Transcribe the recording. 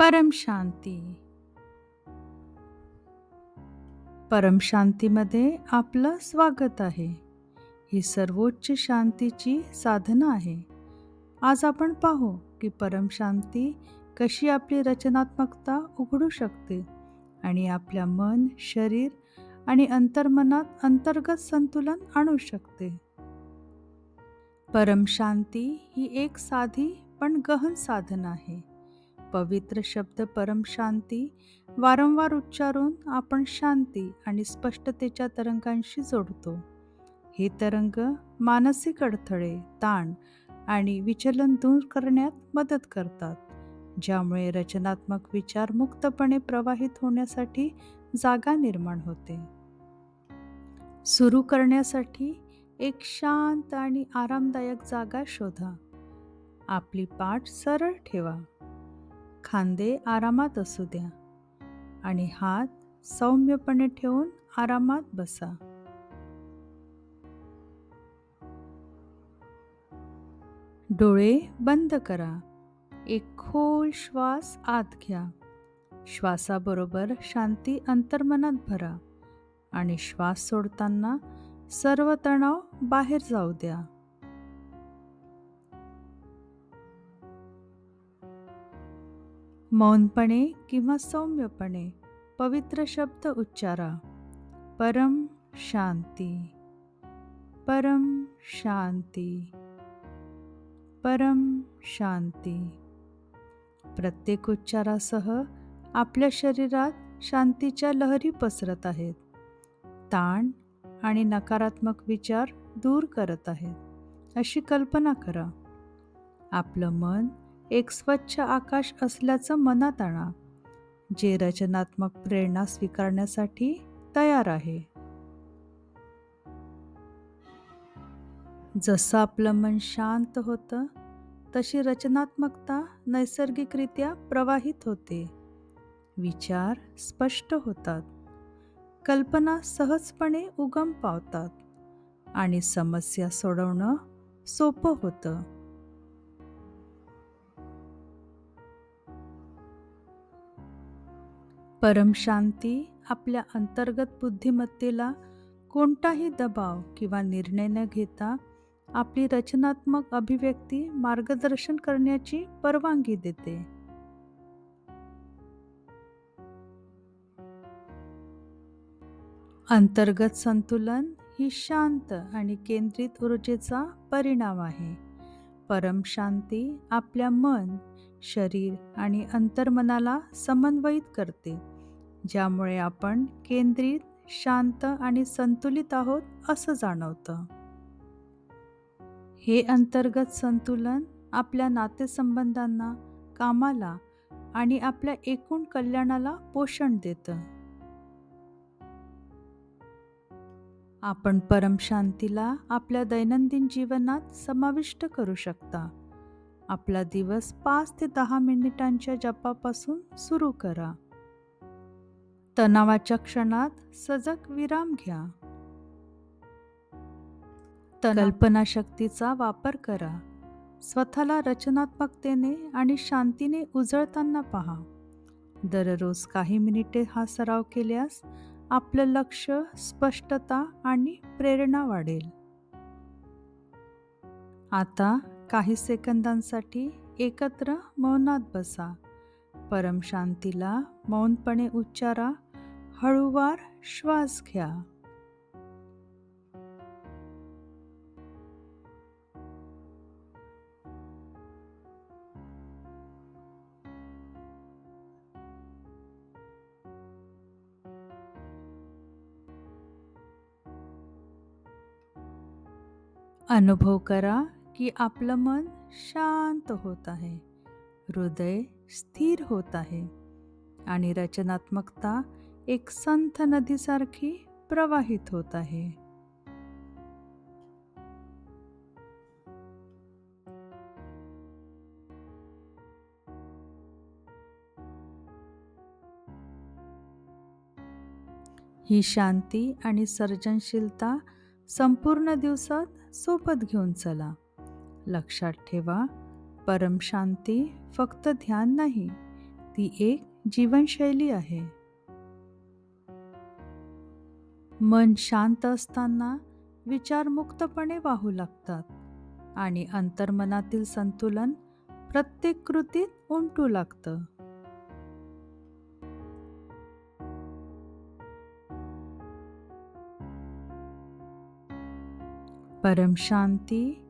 परमशांती परमशांतीमध्ये आपलं स्वागत आहे. ही सर्वोच्च शांतीची साधना आहे. आज आपण पाहू की परमशांती कशी आपली रचनात्मकता उघडू शकते आणि आपल्या मन शरीर आणि अंतर्मनात अंतर्गत संतुलन आणू शकते. परमशांती ही एक साधी पण गहन साधना आहे. पवित्र शब्द परम शांती. वारंवार उच्चारून आपण शांती आणि स्पष्टतेच्या तरंगांशी जोडतो. हे तरंग मानसिक अडथळे ताण आणि विचलन दूर करण्यात मदत करतात ज्यामुळे रचनात्मक विचार मुक्तपणे प्रवाहित होण्यासाठी जागा निर्माण होते. सुरू करण्यासाठी एक शांत आणि आरामदायक जागा शोधा. आपली पाठ सरळ ठेवा. खांदे आरामात असू द्या. आणि हात सौम्यपणे ठेवून आरामात बसा. डोळे बंद करा. एक खोल श्वास आत घ्या. श्वासाबरोबर शांती अंतर्मनात भरा. आणि श्वास सोडताना सर्व तणाव बाहेर जाऊ द्या. मौनपणे किंवा सौम्यपणे पवित्र शब्द उच्चारा. परम शांती. परम शांती. परम शांती. प्रत्येक उच्चारासह आपल्या शरीरात शांतीच्या लहरी पसरत आहेत. ताण आणि नकारात्मक विचार दूर करत आहेत. अशी कल्पना करा. आपलं मन एक स्वच्छ आकाश असल्याचं मनात आणा जे रचनात्मक प्रेरणा स्वीकारण्यासाठी तयार आहे. जसं आपलं मन शांत होतं तशी रचनात्मकता नैसर्गिकरित्या प्रवाहित होते. विचार स्पष्ट होतात. कल्पना सहजपणे उगम पावतात. आणि समस्या सोडवणं सोपं होतं. परमशांती आपल्या अंतर्गत बुद्धिमत्तेला कोणताही दबाव किंवा निर्णय न घेता आपली रचनात्मक अभिव्यक्ती मार्गदर्शन करण्याची परवानगी देते. अंतर्गत संतुलन ही शांत आणि केंद्रित ऊर्जेचा परिणाम आहे. परमशांती आपल्या मन शरीर आणि अंतर्मनाला समन्वयित करते ज्यामुळे आपण केंद्रित शांत आणि संतुलित आहोत असं जाणवतं. हे अंतर्गत संतुलन आपल्या नातेसंबंधांना कामाला आणि आपल्या एकूण कल्याणाला पोषण देतं. आपण परमशांतीला आपल्या दैनंदिन जीवनात समाविष्ट करू शकता. आपला दिवस पाच ते दहा मिनिटांच्या जपापासून सुरू करा. तणावाच्या क्षणात सजग विराम घ्या. कल्पनाशक्तीचा वापर करा. स्वतःला रचनात्मकतेने आणि शांतीने उजळताना पहा. दररोज काही मिनिटे हा सराव केल्यास आपलं लक्ष स्पष्टता आणि प्रेरणा वाढेल. आता काही सेकंदांसाठी एकत्र मौनात बसा. परमशांतीला मौनपणे उच्चारा. हळूवार श्वास घ्या. अनुभव करा. की आपलं मन शांत होत आहे. हृदय स्थिर होत आहे. आणि रचनात्मकता एक संथ नदीसारखी प्रवाहित होत आहे. ही शांती आणि सर्जनशीलता संपूर्ण दिवसात सोबत घेऊन चला. लक्षात ठेवा परमशांती फक्त ध्यान नाही ती एक जीवनशैली आहे. मन शांत असताना विचार मुक्तपणे वाहू लागतात आणि अंतर्मनातील संतुलन प्रत्येक कृतीत उमटू लागतं. परमशांती